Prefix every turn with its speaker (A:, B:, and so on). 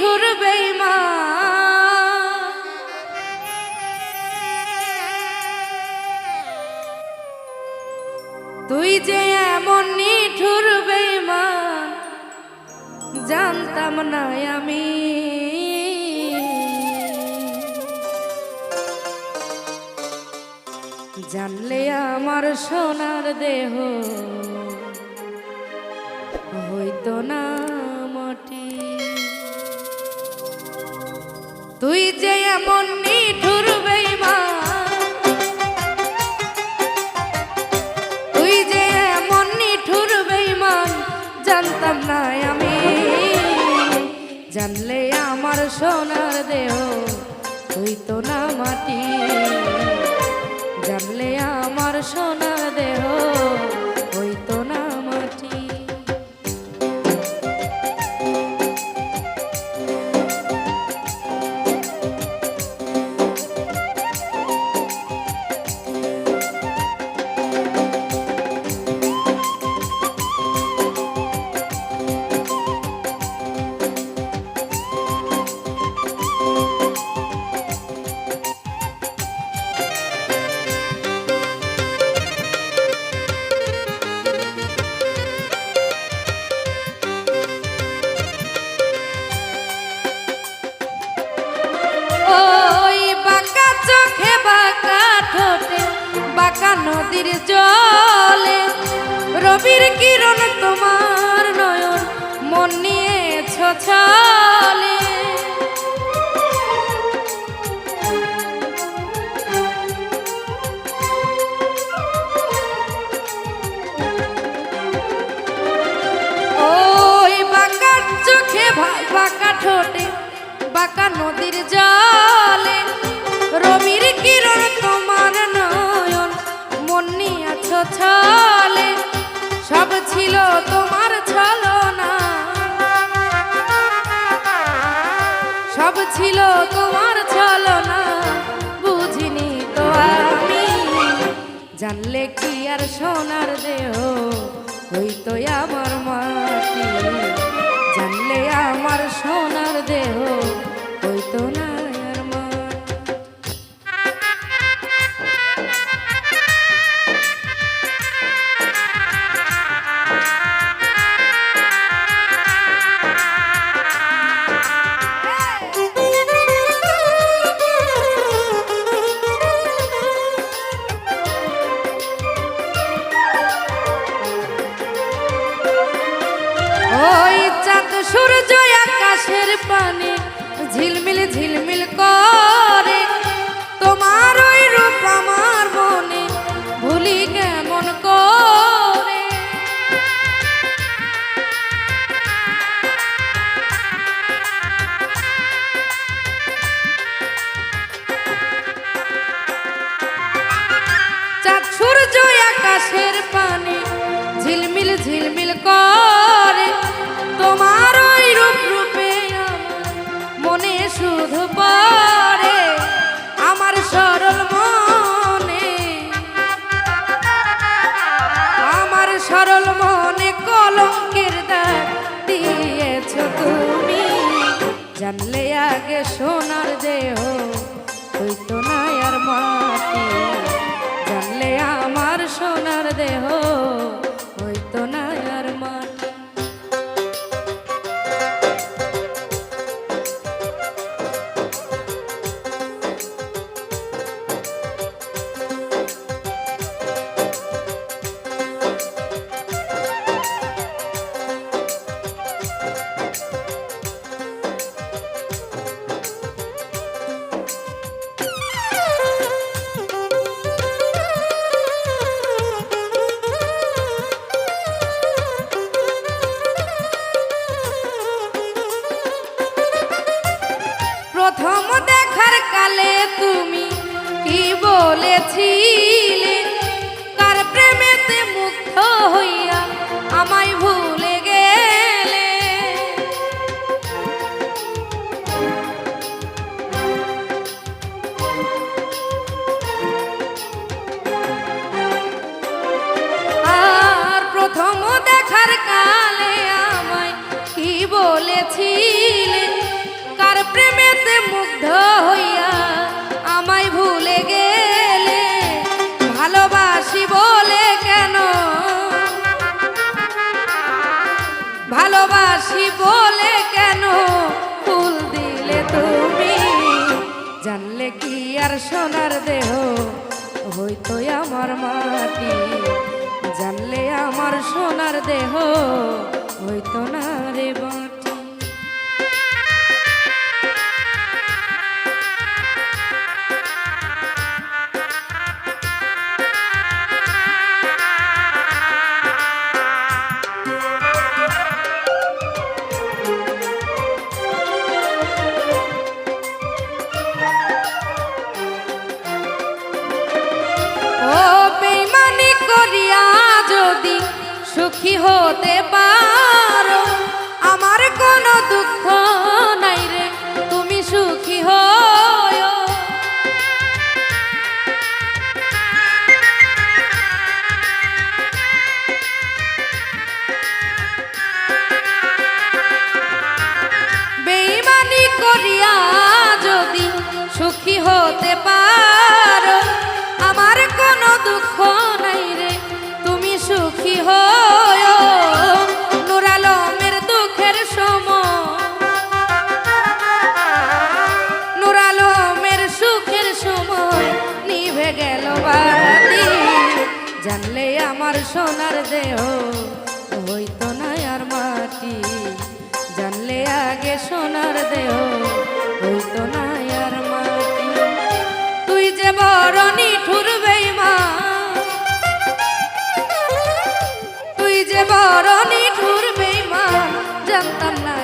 A: নিঠুর বেইমা তুই যে এমন নিঠুর বেইমা জানতাম না আমি। জানলে আমার সোনার দেহ হইতো না। তুই যে এমন নিঠুর বেইমান, তুই যে এমন নিঠুর বেইমান, জানতাম না আমি। জানলে আমার সোনার দেহ হইতো না মাটি। জানলে আমার সোনার দেহ বাঁকা নদীর জলে। রবির কিরণ তোমার নয়ন মন নিয়েছ ছলে। চোখে ভাই, বাঁকা ঠোঁটে, বাঁকা নদীর জলে। রবির কিরণ তোমার নিয়েছ ছলে সব ছিল তোমার ছলনা। সব ছিল তোমার ছলনা, বুঝিনি তো আমি। জানলে কি আর সোনার দেহ হইতো আমার মাটি। জানলে আমার সোনার দেহ হইতো না সূর্য আকাশের পানে ঝিলমিল ঝিলমিল করে। তোমার ওই রূপ আমার মনে ভুলি কেমন করে? সূর্য আকাশের পানে ঝিলমিল ঝিলমিল করে। তোমার জানলে আগে সোনার দেহ হইতো না আর মাটি। জানলে আমার সোনার দেহ কি আর সোনার দেহ? হইতো আমার মাটি। জানলে আমার সোনার দেহ? হইতো না রে বাটি। সুখী হতে পারো। আমার কোনো দুঃখ নাই রে, তুমি সুখী হয়। করিয়া যদি সুখী হতে সোনার দেহ হইতো নাই আর মাটি। জানলে আগে সোনার দেহ হইতো নাই আর মাটি। তুই যে বরণি নিঠুর বেইমা তুই যে বরণি নিঠুর মা, জানতাম না